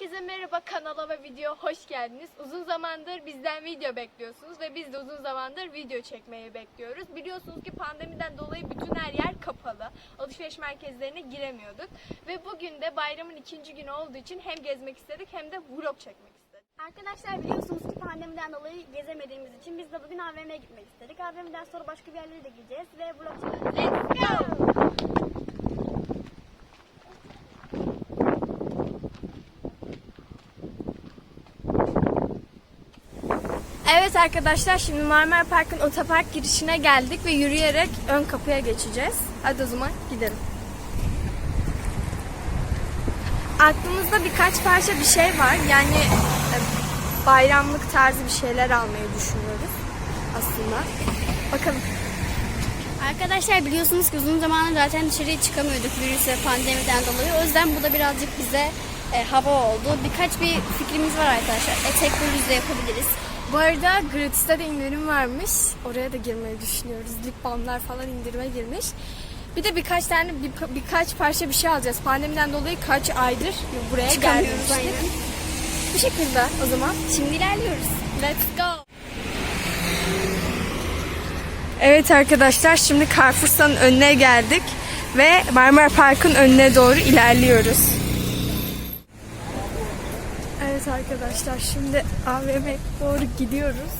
Herkese merhaba kanala ve video hoş geldiniz. Uzun zamandır bizden video bekliyorsunuz ve biz de uzun zamandır video çekmeyi bekliyoruz. Biliyorsunuz ki pandemiden dolayı bütün her yer kapalı. Alışveriş merkezlerine giremiyorduk. Ve bugün de bayramın ikinci günü olduğu için hem gezmek istedik hem de vlog çekmek istedik. Arkadaşlar biliyorsunuz ki pandemiden dolayı gezemediğimiz için biz de bugün AVM'ye gitmek istedik. AVM'den sonra başka bir yerlere de gideceğiz ve vlog çekeceğiz. Let's go! Evet arkadaşlar şimdi Marmara Park'ın otopark girişine geldik ve yürüyerek ön kapıya geçeceğiz. Hadi o zaman gidelim. Aklımızda birkaç parça bir şey var. Yani e, bayramlık tarzı bir şeyler almayı düşünüyoruz aslında. Bakalım. Arkadaşlar biliyorsunuz ki uzun zamandır zaten dışarıya çıkamıyorduk virüs ve pandemiden dolayı. O yüzden bu da birazcık bize e, hava oldu. Birkaç bir fikrimiz var arkadaşlar. Etek bluz da yapabiliriz. Bu arada gratis'te de indirim varmış. Oraya da girmeyi düşünüyoruz. Lip balmlar falan indirime girmiş. Bir de birkaç tane bir, birkaç parça bir şey alacağız. Pandemiden dolayı kaç aydır buraya aynen. Bu şekilde o zaman. Şimdi ilerliyoruz. Let's go. Evet arkadaşlar şimdi Carrefour'un önüne geldik ve Marmara Park'ın önüne doğru ilerliyoruz. Evet arkadaşlar şimdi AVM'ye doğru gidiyoruz.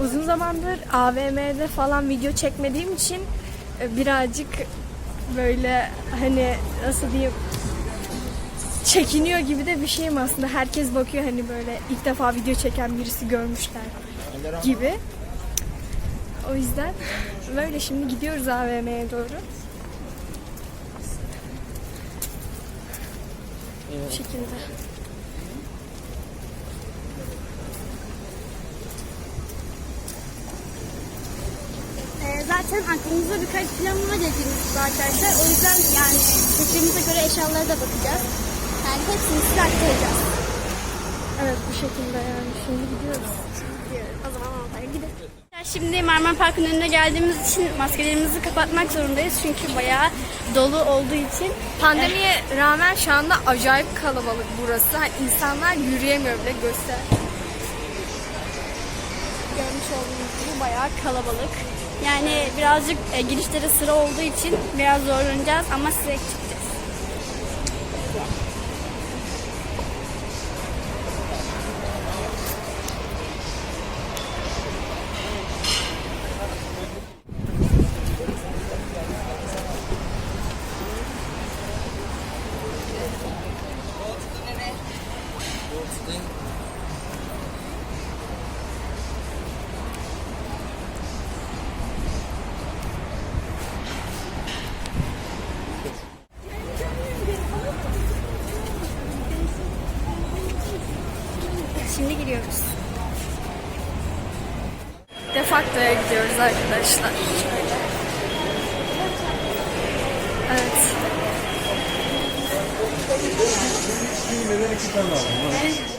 Uzun zamandır AVM'de falan video çekmediğim için e, birazcık böyle hani nasıl diyeyim çekiniyor gibi de bir şeyim aslında. Herkes bakıyor hani böyle ilk defa video çeken birisi görmüşler gibi. O yüzden böyle şimdi gidiyoruz AVM'ye doğru. Bu şekilde. Ee, zaten aklımızda birkaç planımız var dediğimiz gibi arkadaşlar. O yüzden yani fikrimize göre eşyalara da bakacağız. Yani hepsini size aktaracağız. Evet bu şekilde yani şimdi gidiyoruz. Diyoruz. O zaman Antalya'ya gidelim. Şimdi Marmara Park'ın önüne geldiğimiz için maskelerimizi kapatmak zorundayız. Çünkü bayağı dolu olduğu için. Pandemiye rağmen şu anda acayip kalabalık burası. Hani insanlar yürüyemiyor bile göster. Görmüş olduğunuz gibi bayağı kalabalık. Yani birazcık e, girişlere sıra olduğu için biraz zorlanacağız ama size Şimdi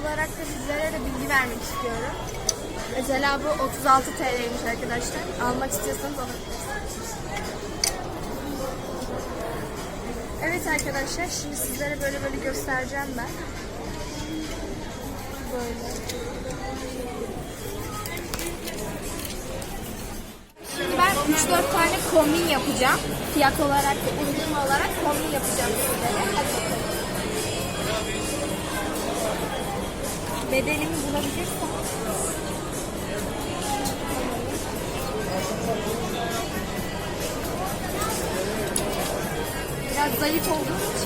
olarak da sizlere de bilgi vermek istiyorum. Mesela bu 36 TL'ymiş arkadaşlar. Almak istiyorsanız alabilirsiniz. Evet arkadaşlar şimdi sizlere böyle böyle göstereceğim ben. Böyle. Şimdi ben 3-4 tane kombin yapacağım. Fiyat olarak, uygun olarak kombin yapacağım sizlere. Hadi bakalım. Bedenimi bulabilirsem. Biraz zayıf olduğum için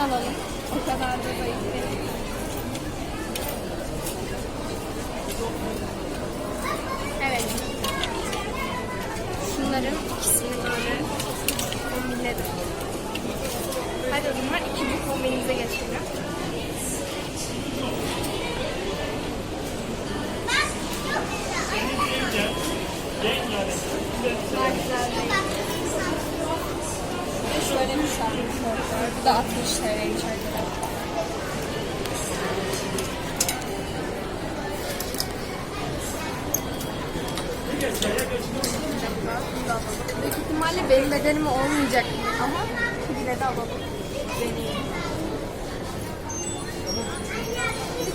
alalım. O kadar da zayıf değil. Evet. Şunların ikisini böyle kombinledim. Hadi o zaman ikinci kombinimize geçelim. Daha güzel değil. Bir de Şöyle bir şarkı var. Bu da 60 TL'ymiş arkadaşlar. Büyük ihtimalle benim bedenim olmayacak ama yine de alalım. Deneyim.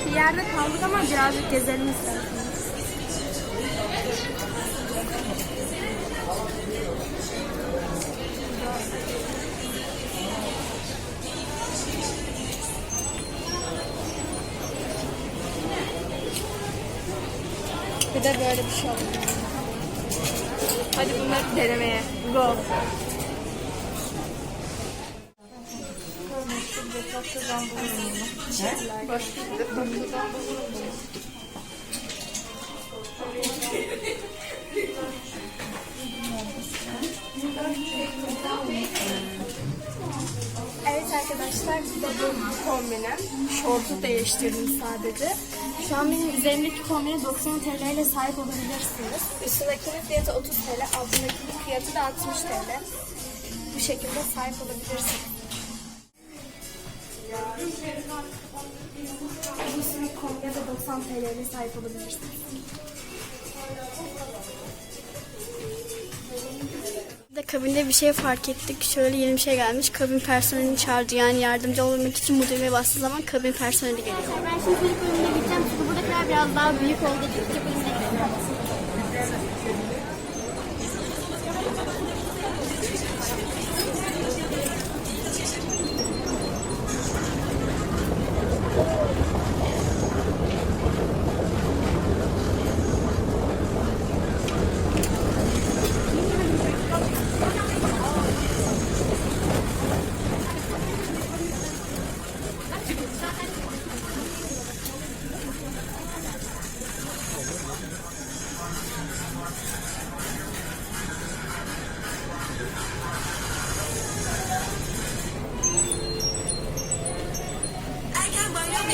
Bir yerde kaldık ama birazcık gezelim isterseniz. Bir de böyle bir şey oldu. Hadi bunları denemeye. Go. Evet arkadaşlar bu da. Şortu değiştirdim sadece. Şu an benim üzerimdeki kombine 90 TL ile sahip olabilirsiniz. Üstündekinin fiyatı 30 TL, altındakinin fiyatı da 60 TL. Bu şekilde sahip olabilirsiniz. Bu üstündeki kombine de 90 TL ile sahip olabilirsiniz. Kabinde bir şey fark ettik. Şöyle yeni bir şey gelmiş. Kabin personelini çağırdı. Yani yardımcı olmak için düğmeye bastığı zaman kabin personeli geliyor. Ben şimdi çocuk bölümüne gideceğim. Çünkü buradakiler biraz daha büyük oldu. Çocuk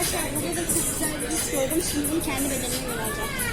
Arkadaşlar burada da çok güzel bir iş gördüm. Şimdi bunu kendi bedenime göre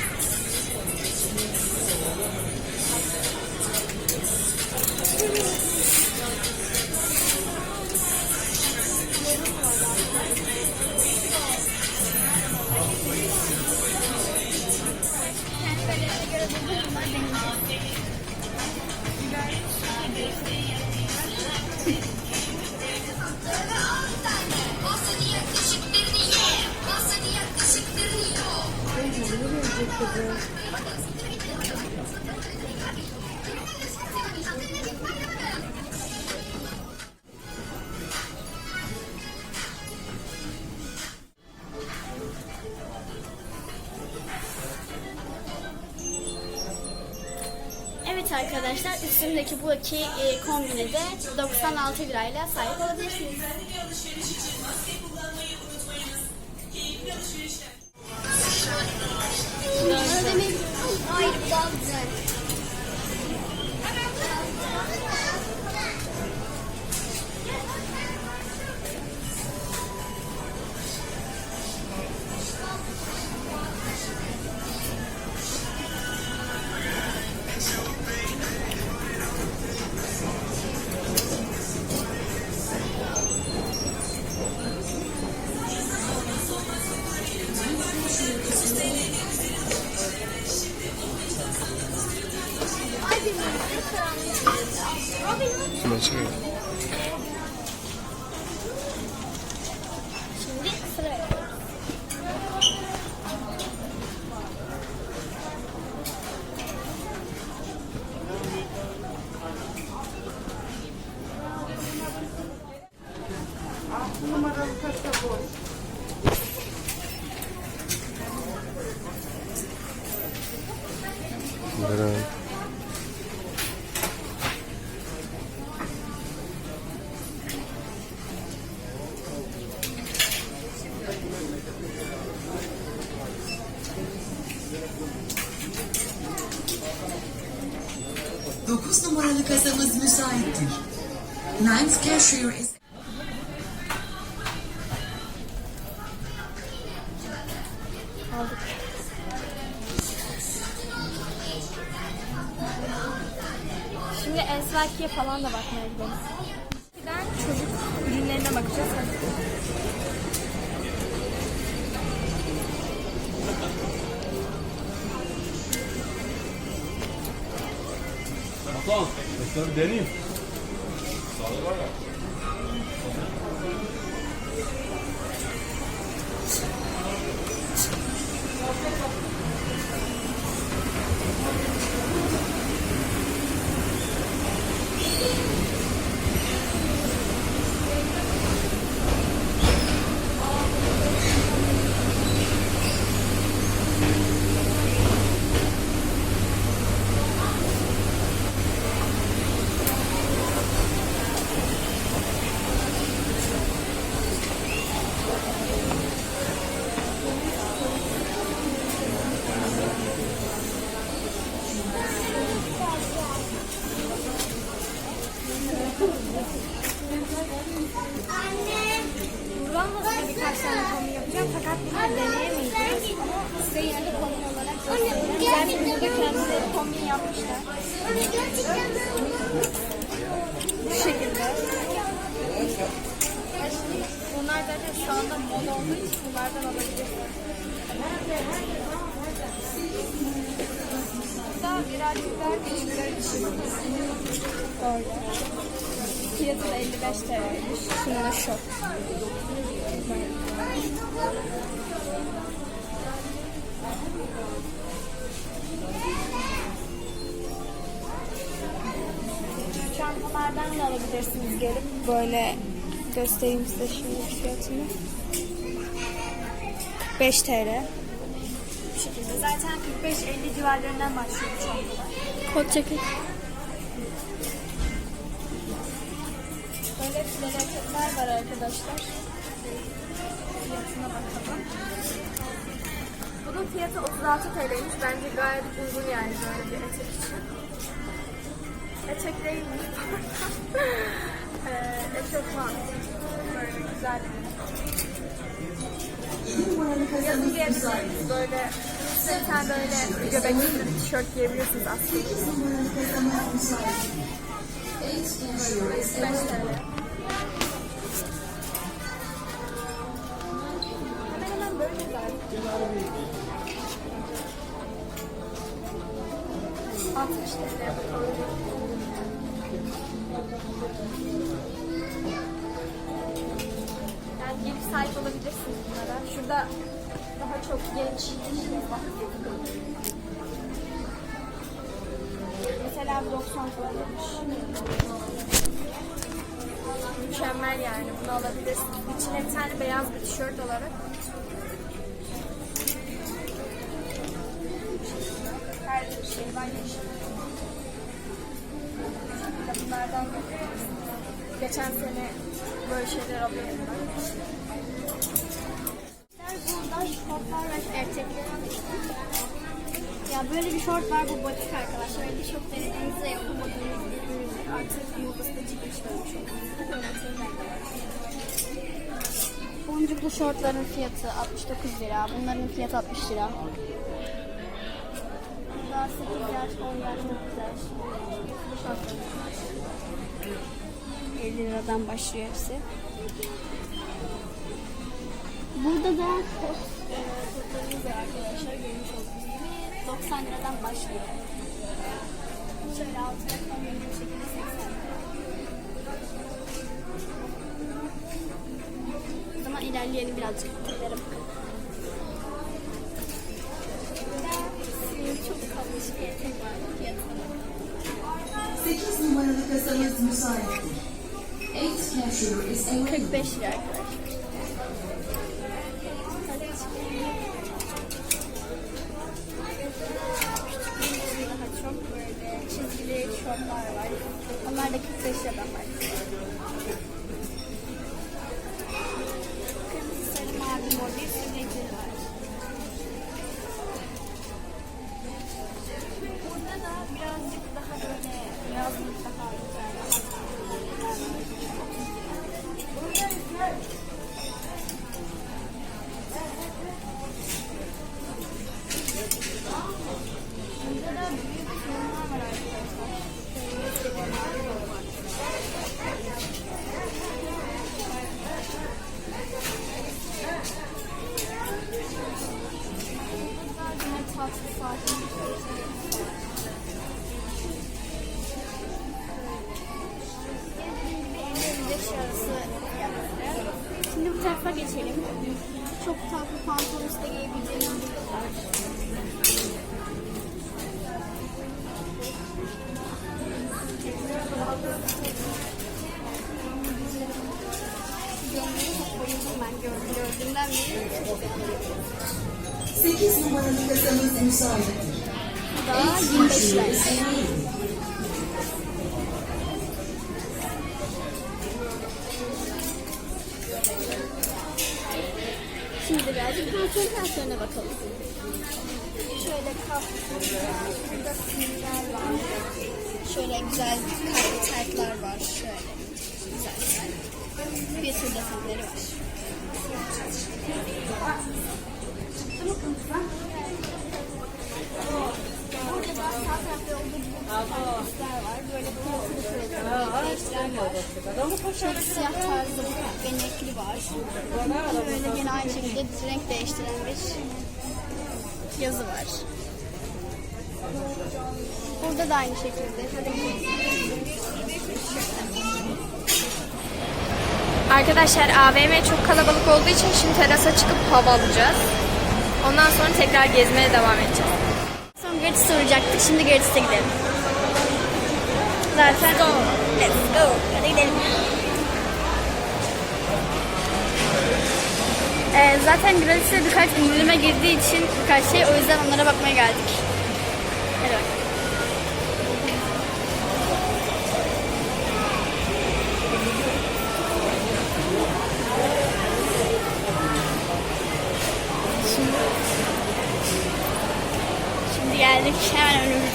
üstümdeki bu iki kombine de 96 lirayla sahip olabilirsiniz. 오늘은 falan da bakmaya gidelim. Ben çocuk ürünlerine bakacağız. Tamam. Mesela deneyeyim. Kombin yapmışlar. Bu şekilde. Bunlar zaten şu anda moda olduğu için bunlardan alabilirsiniz. Burada birazcık daha küçükler için. Böyle. Fiyatı da 55 TL'ymiş. Şunun şu. Çantalardan da alabilirsiniz gelip böyle göstereyim size şimdi fiyatını. 5 TL. Bu şekilde. Zaten 45-50 civarlarından başlıyor bu çantalar. Kot ceket. Böyle floroketler var arkadaşlar. Fiyatına bakalım. Bunun fiyatı 36 TL'ymiş. Bence gayet uygun yani böyle bir etek için. Etek değilmiş pardon. ee, eşofman. Böyle güzel. Yazın giyebilirsiniz. Böyle sen böyle göbekli bir tişört giyebilirsiniz aslında. 5 TL. Mesela bu 90 TL'ymiş. Mükemmel yani bunu alabilirsiniz. İçine bir tane beyaz bir tişört olarak. Her şey var yeşil. bunlardan da Geçen sene böyle şeyler alıyordum ben. Burada şortlar ve erkeklerin ya böyle bir şort var bu batik arkadaşlar. Öyle çok denediğinizde şortların fiyatı 69 lira. Bunların fiyatı 60 lira. Daha 8 yaş, 10 yaş, 9 yaş. Şortların var. 50 liradan başlıyor hepsi. Burada da kot e, var arkadaşlar. Görmüş olduğunuz gibi 90 liradan başlıyor. Şöyle altına kombin bir şekilde 80 zaman ilerleyelim birazcık. Burada çok kalmış bir etek var. Fiyatına bakalım. 8 numaralı kasamız müsaittir. 8 cashier is available. 45 lira gördüm. Gördüğümden beri çok beğendim. 8 numaralı kasamız müsaittir. Bu da 25 lira. Şimdi birazcık fiyatlarına bakalım. Şöyle simler var. Şöyle güzel taytlar var. Şöyle güzel güzel. Bir sürü desenleri var. Siyah tarzı benekli var. Böyle yine aynı renk değiştiren yazı var. Burada da aynı şekilde. Arkadaşlar AVM çok kalabalık olduğu için şimdi terasa çıkıp hava alacağız. Ondan sonra tekrar gezmeye devam edeceğiz. Son Gratis'e uğrayacaktık. Şimdi Gratis'e gidelim. Zaten Let's go. Let's go. Hadi gidelim. Ee, zaten Gratis'e birkaç indirime girdiği için birkaç şey o yüzden onlara bakmaya geldik. Hadi bakalım.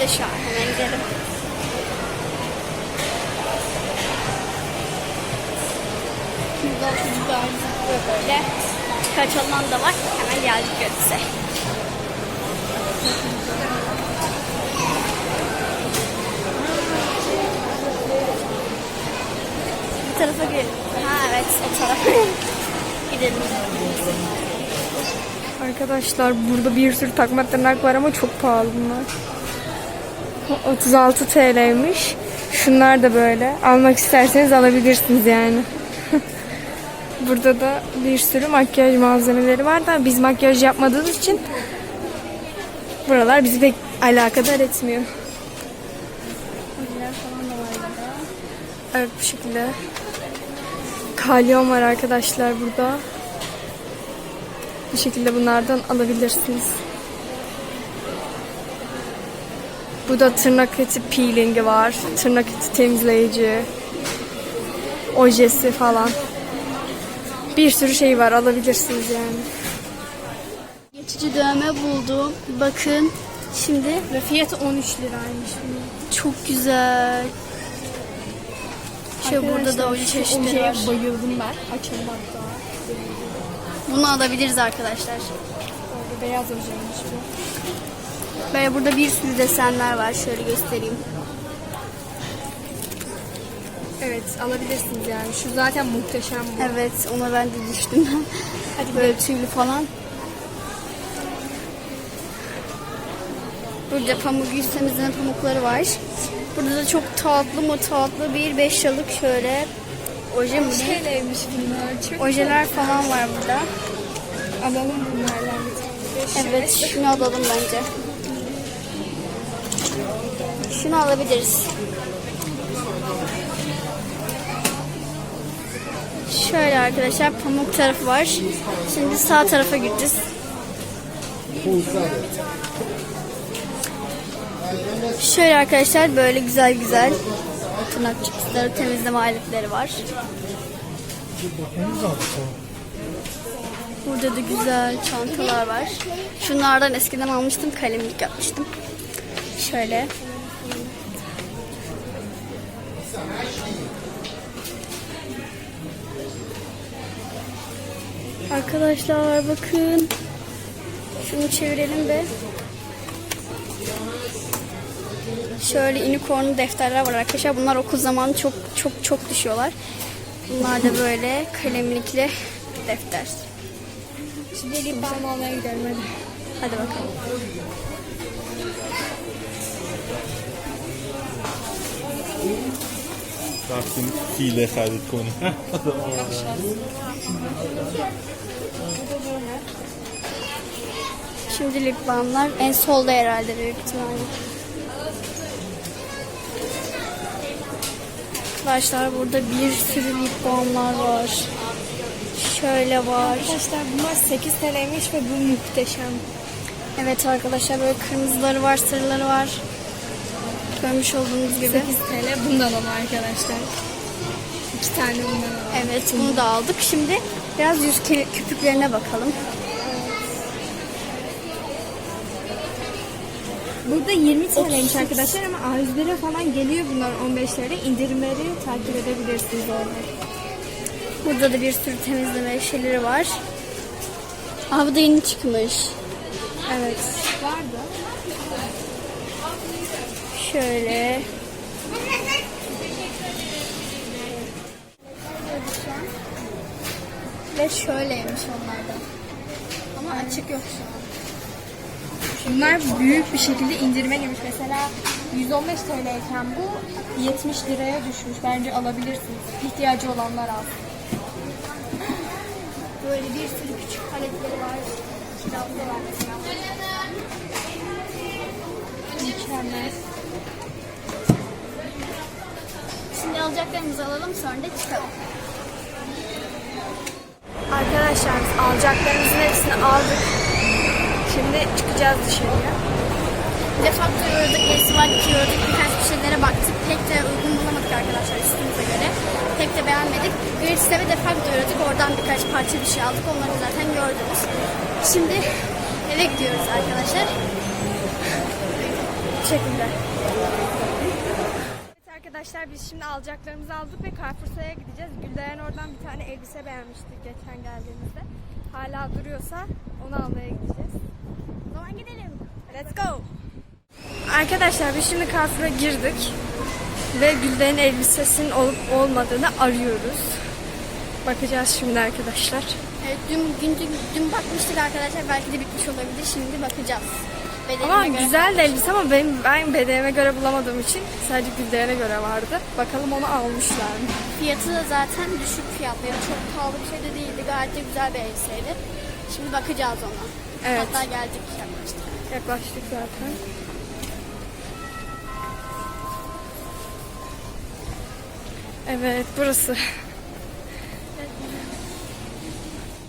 Önümüzde şu an. Hemen gidelim. Burada çocuklar böyle. Birkaç alan da var. Hemen geldik Gratis'e. Bu tarafa gidelim. Ha evet o tarafa. gidelim. Arkadaşlar burada bir sürü takma tırnak var ama çok pahalı bunlar. 36 TL'ymiş. Şunlar da böyle. Almak isterseniz alabilirsiniz yani. burada da bir sürü makyaj malzemeleri var da biz makyaj yapmadığımız için buralar bizi pek alakadar etmiyor. Evet bu şekilde. Kalyon var arkadaşlar burada. Bu şekilde bunlardan alabilirsiniz. Burada tırnak eti peelingi var. Tırnak eti temizleyici. Ojesi falan. Bir sürü şey var alabilirsiniz yani. Geçici dövme buldum. Bakın şimdi Ve fiyatı 13 liraymış. çok güzel. Şu burada da oje çeşitleri var. bayıldım ben. Açalım hatta. Bunu alabiliriz arkadaşlar. Böyle beyaz ojeymiş bu. Böyle burada bir sürü desenler var. Şöyle göstereyim. Evet alabilirsiniz yani. Şu zaten muhteşem bu. Evet ona ben de düştüm. Hadi böyle tüylü falan. Burada pamuk yüz temizleme pamukları var. Burada da çok tatlı mı tatlı bir beş yıllık şöyle oje mi? ne? Şeylermiş bunlar. Çok Ojeler falan var burada. alalım bunlardan bir tane. Evet şunu alalım bence. Şunu alabiliriz. Şöyle arkadaşlar pamuk tarafı var. Şimdi sağ tarafa gideceğiz. Şöyle arkadaşlar böyle güzel güzel tırnak çıkışları temizleme aletleri var. Burada da güzel çantalar var. Şunlardan eskiden almıştım. Kalemlik yapmıştım. Şöyle. Arkadaşlar bakın. Şunu çevirelim de. Şöyle unicorn defterler var arkadaşlar. Bunlar okul zamanı çok çok çok düşüyorlar. Bunlar da böyle kalemlikli defter. Şimdi lip balm almaya gidelim hadi. Hadi bakalım. Baktım hile Halit konu. Şimdi lip balmlar en solda herhalde büyük ihtimalle. Arkadaşlar burada bir sürü lip balmlar var. Şöyle var. Arkadaşlar bunlar 8 TL'ymiş ve bu muhteşem. Evet arkadaşlar böyle kırmızıları var, sarıları var. Görmüş olduğunuz gibi. 8 TL bundan alalım arkadaşlar. İki tane bundan alalım. Evet bunu da aldık. Şimdi biraz yüz köpüklerine bakalım. Burada 20 TL'ymiş arkadaşlar ama A101'e falan geliyor bunlar 15 TL. İndirimleri takip edebilirsiniz orada. Burada da bir sürü temizleme şeyleri var. Aa bu da yeni çıkmış. Evet. Vardı. Şöyle. Ve şöyleymiş onlardan. Ama açık yok şu an. Bunlar büyük bir şekilde indirime girmiş. Mesela 115 TL iken bu 70 liraya düşmüş. Bence alabilirsiniz. İhtiyacı olanlar alsın. Böyle bir sürü küçük paletleri var. Kitaplı var mesela. Mükemmel. Şimdi alacaklarımızı alalım sonra da çıkalım. Arkadaşlar alacaklarımızın hepsini aldık. Şimdi çıkacağız dışarıya. Defakto uğradık, gerisi var iki uğradık. Birkaç bir şeylere baktık. Pek de uygun bulamadık arkadaşlar üstümüze göre. Pek de beğenmedik. Gratis'te ve defakto uğradık. Oradan birkaç parça bir şey aldık. Onları zaten gördünüz. Şimdi eve gidiyoruz arkadaşlar. Şekilde. Evet arkadaşlar biz şimdi alacaklarımızı aldık ve Carrefour''a gideceğiz. Gülden oradan bir tane elbise beğenmiştik geçen geldiğimizde. Hala duruyorsa onu almaya gideceğiz. O zaman gidelim. Let's go. Arkadaşlar biz şimdi Carrefour'a girdik. Ve Gülden'in elbisesinin olup olmadığını arıyoruz. Bakacağız şimdi arkadaşlar. Evet, dün, dün, dün bakmıştık arkadaşlar. Belki de bitmiş olabilir. Şimdi bakacağız. Ama göre- güzel de elbise ama benim, ben bedenime göre bulamadığım için sadece Gülden'e göre vardı. Bakalım onu almışlar mı? Fiyatı da zaten düşük fiyatlı. Yani çok pahalı bir şey de değildi. Gayet de güzel bir elbiseydi. Şimdi bakacağız ona. Evet. Hatta geldik yaklaştık. Yaklaştık zaten. Evet burası.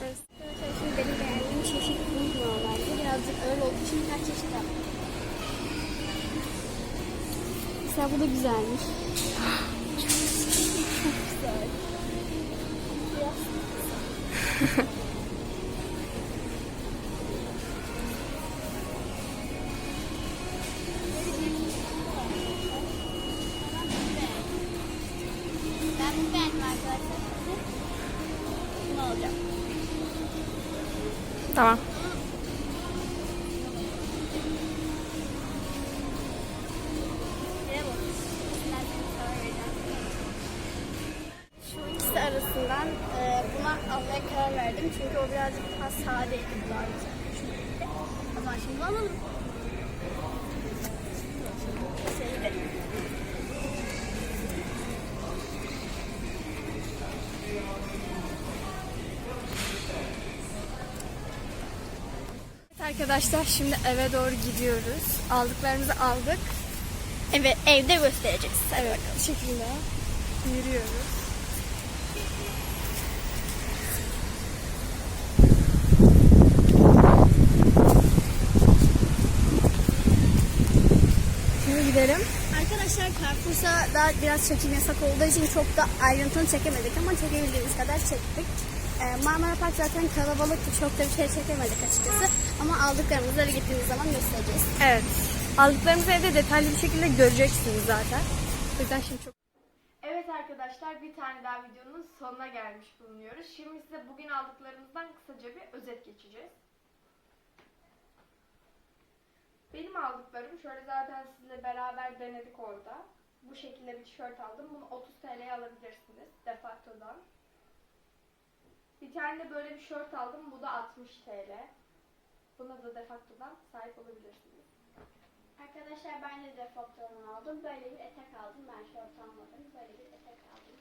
Arkadaşlar şimdi benim beğendiğim çeşit bu normalde. Birazcık ağır olduğu için birkaç çeşit aldım. Bu da güzelmiş. Ben arkadaşlar şimdi eve doğru gidiyoruz. Aldıklarımızı aldık. Evet evde göstereceğiz. Evet bu şekilde yürüyoruz. Şimdi gidelim. Arkadaşlar Carrefour'sa da biraz çekim yasak olduğu için çok da ayrıntını çekemedik ama çekebildiğimiz kadar çektik. Ee, Marmara Park zaten kalabalıktı. Çok da bir şey çekemedik açıkçası. Ama aldıklarımızı eve gittiğimiz zaman göstereceğiz. Evet. Aldıklarımızı evde detaylı bir şekilde göreceksiniz zaten. O yüzden şimdi çok... Evet arkadaşlar bir tane daha videonun sonuna gelmiş bulunuyoruz. Şimdi size bugün aldıklarımızdan kısaca bir özet geçeceğiz. Benim aldıklarım şöyle zaten sizle beraber denedik orada. Bu şekilde bir tişört aldım. Bunu 30 TL'ye alabilirsiniz Defacto'dan. Bir tane de böyle bir şort aldım. Bu da 60 TL. Buna da Defacto'dan sahip olabilirsiniz. Arkadaşlar ben de defaktorunu aldım. Böyle bir etek aldım. Ben şort almadım. Böyle bir etek aldım.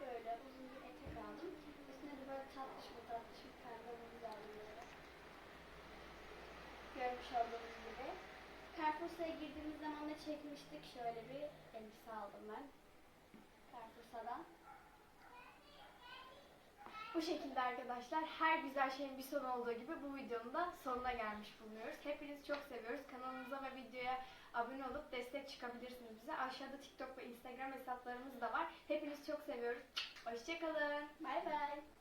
Böyle uzun bir etek aldım. Üstüne de böyle tatlış bir tatlış bir pembemiz aldım böyle. Görmüş olduğunuz gibi. Carrefour'sa'ya girdiğimiz zaman da çekmiştik. Şöyle bir elbise aldım ben. Carrefour'sa'dan. Bu şekilde arkadaşlar her güzel şeyin bir sonu olduğu gibi bu videonun da sonuna gelmiş bulunuyoruz. Hepinizi çok seviyoruz. Kanalımıza ve videoya abone olup destek çıkabilirsiniz bize. Aşağıda TikTok ve Instagram hesaplarımız da var. Hepinizi çok seviyoruz. Hoşçakalın. Bay bay.